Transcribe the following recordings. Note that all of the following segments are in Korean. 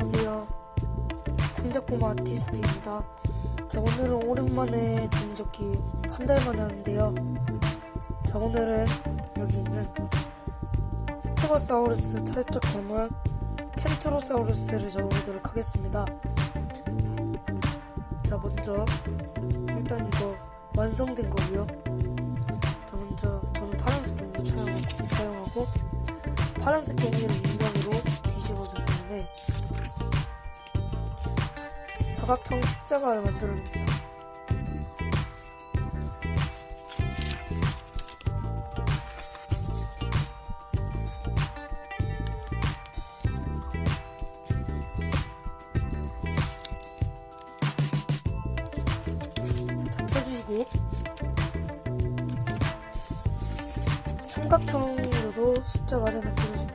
안녕하세요. 창작품 아티스트입니다. 자, 오늘은 오랜만에 종이접기 한 달 만에 하는데요. 자, 오늘은 여기 있는 스테고사우루스 철적 괴물 켄트로사우루스를 적어보도록 하겠습니다. 자, 먼저 일단 이거 완성된 거고요. 자, 먼저 저는 파란색 종이 사용하고, 파란색 종이를 인명으로 뒤집어준 다음에 사각형 십자가를 만들어줍니다. 자, 펴주시고 삼각형으로도 십자가를 만들어줍니다.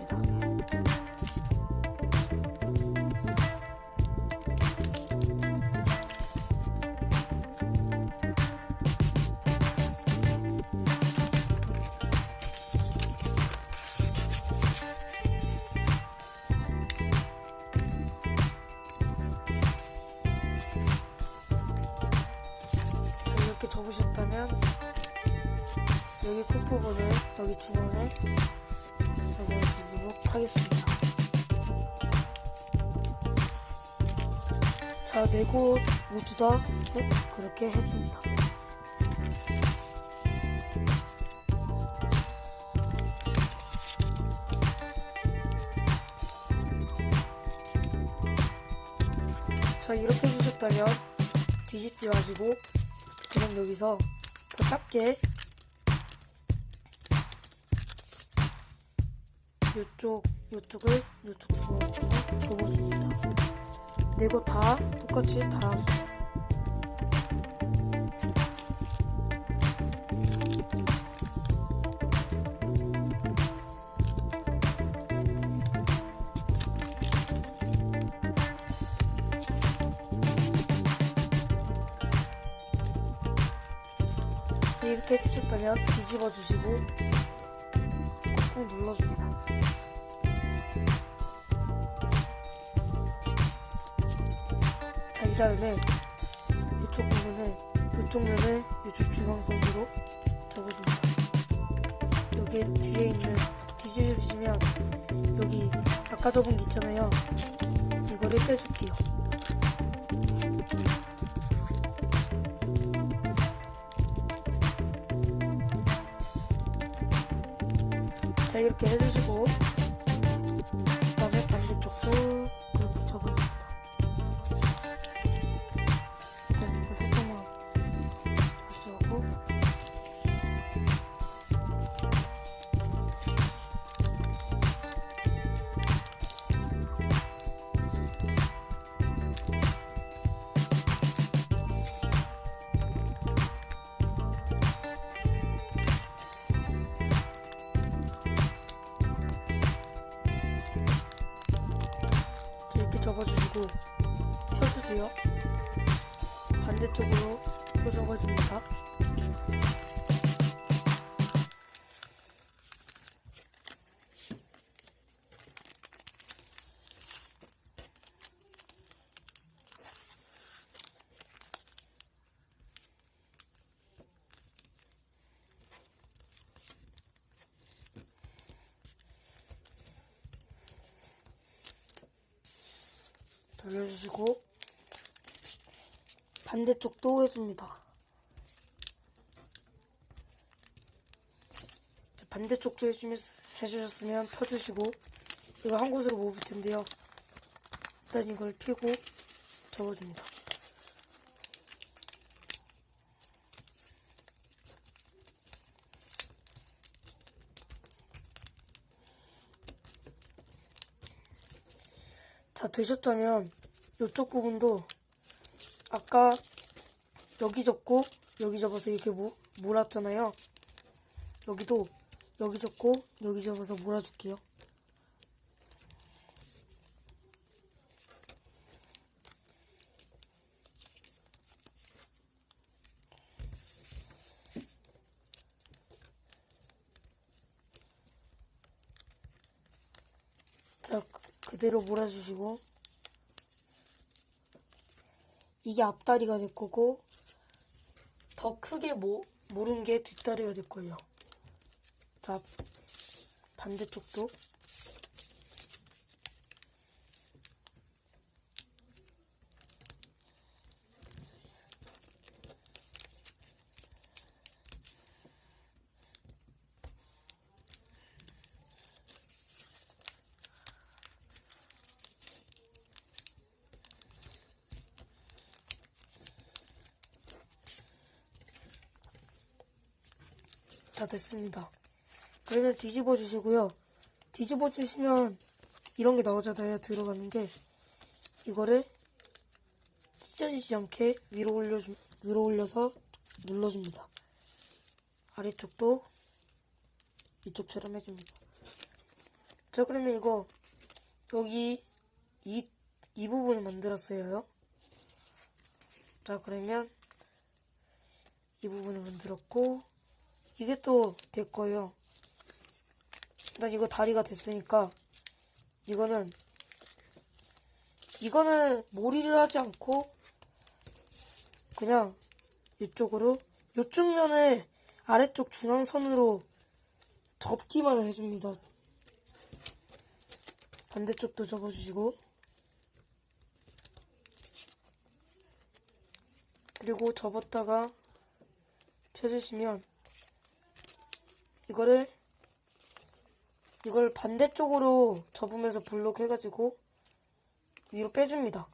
여기 끝부분을 여기 중앙에 적어주도록 하겠습니다. 자, 네 곳 모두 다 해- 그렇게 해줍니다. 자, 이렇게 해주셨다면 뒤집지 마시고 그럼 여기서 더 작게 요쪽 요쪽을 요쪽 주먹으로 접어줍니다. 네 곳 다 똑같이 다 자, 이렇게 해주셨다면 뒤집어 주시고 꾹 눌러줍니다. 자, 이 다음에 이쪽 부분을 이쪽 면을 이쪽 중앙선으로 접어줍니다. 여기 뒤에 있는 뒤집으시면 여기 아까 접은 게 있잖아요. 이거를 빼줄게요. 자 이렇게 해주시고 그다음에 반대쪽도 접어주시고 펴주세요. 반대쪽으로 또 접어줍니다. 돌려주시고 반대쪽도 해줍니다. 자, 반대쪽도 해주셨으면 펴주시고 이거 한 곳으로 모을 텐데요. 일단 이걸 피고 접어줍니다. 자, 되셨다면 이쪽 부분도 아까 여기 접고 여기 접어서 이렇게 모, 몰았잖아요. 여기도 여기 접고 여기 접어서 몰아줄게요. 자, 그대로 몰아주시고 이게 앞다리가 될 거고 더 크게 모, 모른 게 뒷다리가 될 거예요. 자, 반대쪽도 다 됐습니다. 그러면 뒤집어 주시고요. 뒤집어 주시면 이런 게 나오잖아요. 들어가는 게 이거를 찢어지지 않게 위로 올려 위로 올려서 눌러줍니다. 아래쪽도 이쪽처럼 해줍니다. 자 그러면 이거 여기 이, 이 부분을 만들었어요. 자 그러면 이 부분을 만들었고 이게 또 될 거예요. 난 이거 다리가 됐으니까 이거는 이거는 몰이를 하지 않고 그냥 이쪽으로 이쪽 면을 아래쪽 중앙선으로 접기만 해줍니다. 반대쪽도 접어주시고 그리고 접었다가 펴주시면 이거를 이걸 반대쪽으로 접으면서 블록 해가지고 위로 빼줍니다.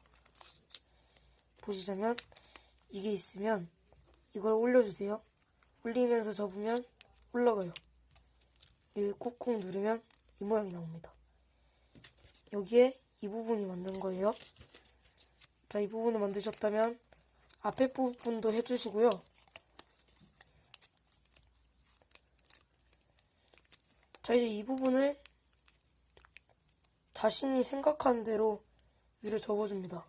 보시자면 이게 있으면 이걸 올려주세요. 올리면서 접으면 올라가요. 여기 꾹꾹 누르면 이 모양이 나옵니다. 여기에 이 부분이 만든 거예요. 자, 이 부분을 만드셨다면 앞에 부분도 해주시고요. 자, 이제 이 부분을 자신이 생각하는 대로 위로 접어줍니다.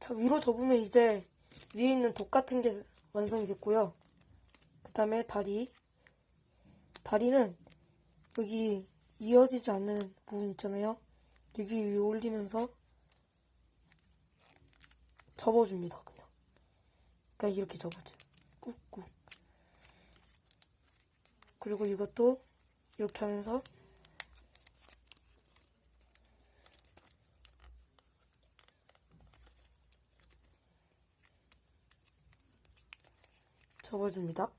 자, 위로 접으면 이제 위에 있는 독 같은 게 완성이 됐고요. 그 다음에 다리. 다리는 여기 이어지지 않는 부분 있잖아요. 여기 위로 올리면서 접어줍니다. 그냥. 그러니까 이렇게 접어줘. 꾹꾹. 그리고 이것도 이렇게 하면서 접어줍니다.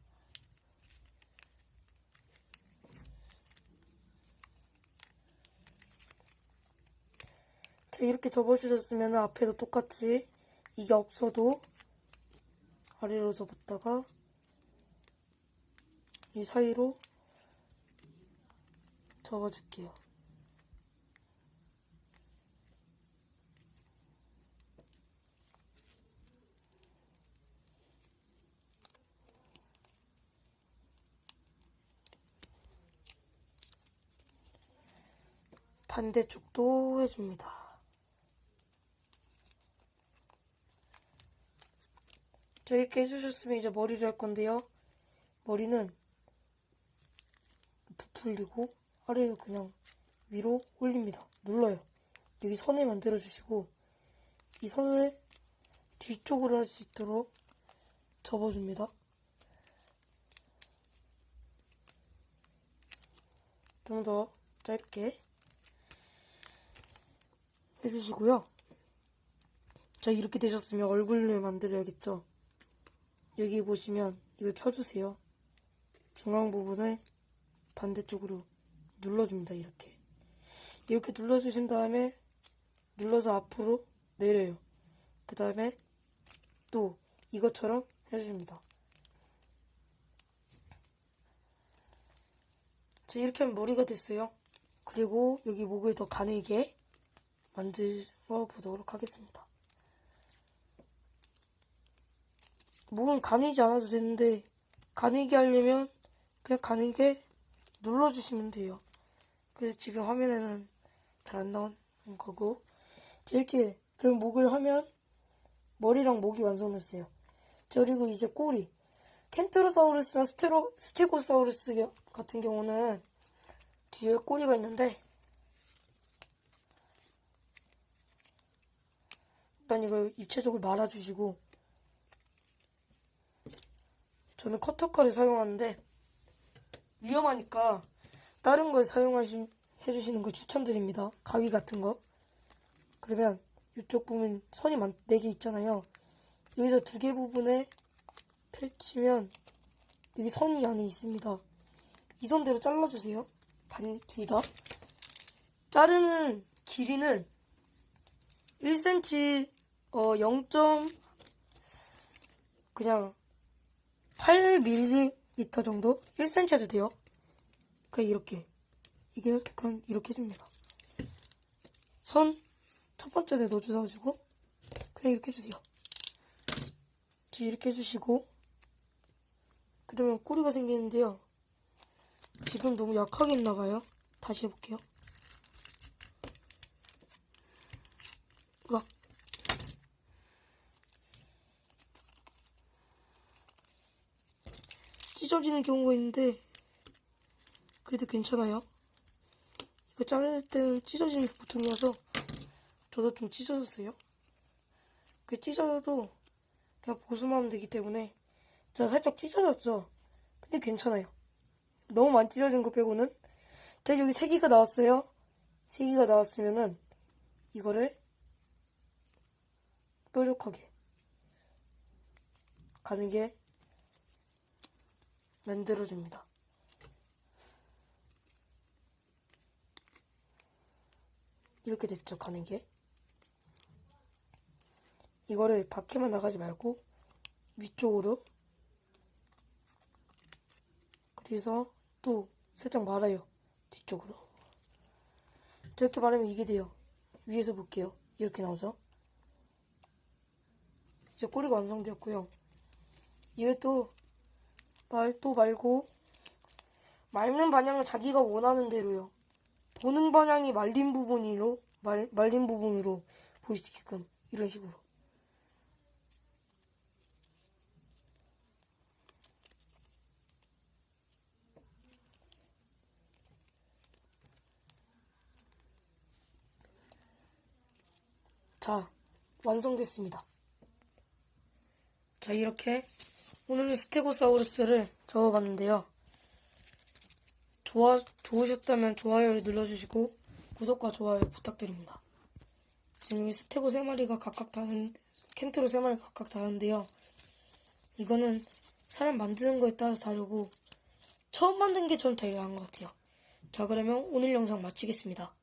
자, 이렇게 접어주셨으면 앞에도 똑같이 이게 없어도 아래로 접었다가 이 사이로 접어줄게요. 반대쪽도 해줍니다. 자, 이렇게 해주셨으면 이제 머리를 할 건데요. 머리는 부풀리고 아래로 그냥 위로 올립니다. 눌러요. 여기 선을 만들어 주시고 이 선을 뒤쪽으로 할 수 있도록 접어줍니다. 좀 더 짧게 해주시고요. 자, 이렇게 되셨으면 얼굴을 만들어야겠죠? 여기 보시면 이걸 펴주세요. 중앙 부분을 반대쪽으로 눌러줍니다. 이렇게. 이렇게 눌러주신 다음에 눌러서 앞으로 내려요. 그 다음에 또 이것처럼 해줍니다. 자, 이렇게 하면 머리가 됐어요. 그리고 여기 목을 더 가늘게 만들어 보도록 하겠습니다. 목은 가늘지 않아도 되는데 가늘게 하려면 그냥 가늘게 눌러주시면 돼요. 그래서 지금 화면에는 잘 안 나오는 거고 자, 이렇게 그럼 목을 하면 머리랑 목이 완성됐어요. 자, 그리고 이제 꼬리 켄트로사우루스나 스테로, 스테고사우루스 겨- 같은 경우는 뒤에 꼬리가 있는데 일단 이걸 입체적으로 말아주시고 저는 커터칼을 사용하는데 위험하니까 다른 걸 사용하시 해주시는 걸 추천드립니다. 가위 같은 거. 그러면 이쪽 부분 선이 만, 4개 있잖아요. 여기서 두 개 부분에 펼치면 여기 선이 안에 있습니다. 이 선대로 잘라주세요. 반, 뒤 다. 자르는 길이는 1cm, 어, 0. 그냥 8mm 정도? 1cm 해도 돼요. 그냥 이렇게. 이게 그냥 이렇게 해줍니다. 선 첫 번째에 넣어주셔가지고 그냥 이렇게 해주세요. 뒤 이렇게 해주시고 그러면 꼬리가 생기는데요. 지금 너무 약하게 했나봐요. 다시 해볼게요. 으악. 찢어지는 경우가 있는데 그래도 괜찮아요. 이거 자를 때는 찢어지는 게 보통이어서 저도 좀 찢어졌어요. 그 찢어져도 그냥 보수만 하면 되기 때문에 저 살짝 찢어졌죠. 근데 괜찮아요. 너무 많이 찢어진 거 빼고는 자 여기 세 개가 나왔어요. 세 개가 나왔으면은 이거를 뾰족하게 가는 게 만들어줍니다. 이렇게 됐죠, 가는 게. 이거를 밖에만 나가지 말고 위쪽으로 그래서 또 살짝 말아요 뒤쪽으로. 저렇게 말하면 이게 돼요. 위에서 볼게요. 이렇게 나오죠? 이제 꼬리가 완성되었고요. 또 말또 말고. 말는 방향은 자기가 원하는 대로요. 보는 방향이 말린 부분으로 말, 말린 부분으로 보이게끔 이런 식으로. 자, 완성됐습니다. 자, 이렇게 오늘은 스테고사우루스를 적어봤는데요. 좋아, 좋으셨다면 좋아요를 눌러주시고 구독과 좋아요 부탁드립니다. 지금 이 스테고 세 마리가 각각 다른, 켄트로 세 마리 각각 다른데요. 이거는 사람 만드는 거에 따라 다르고 처음 만든 게 전 되게 나은 것 같아요. 자, 그러면 오늘 영상 마치겠습니다.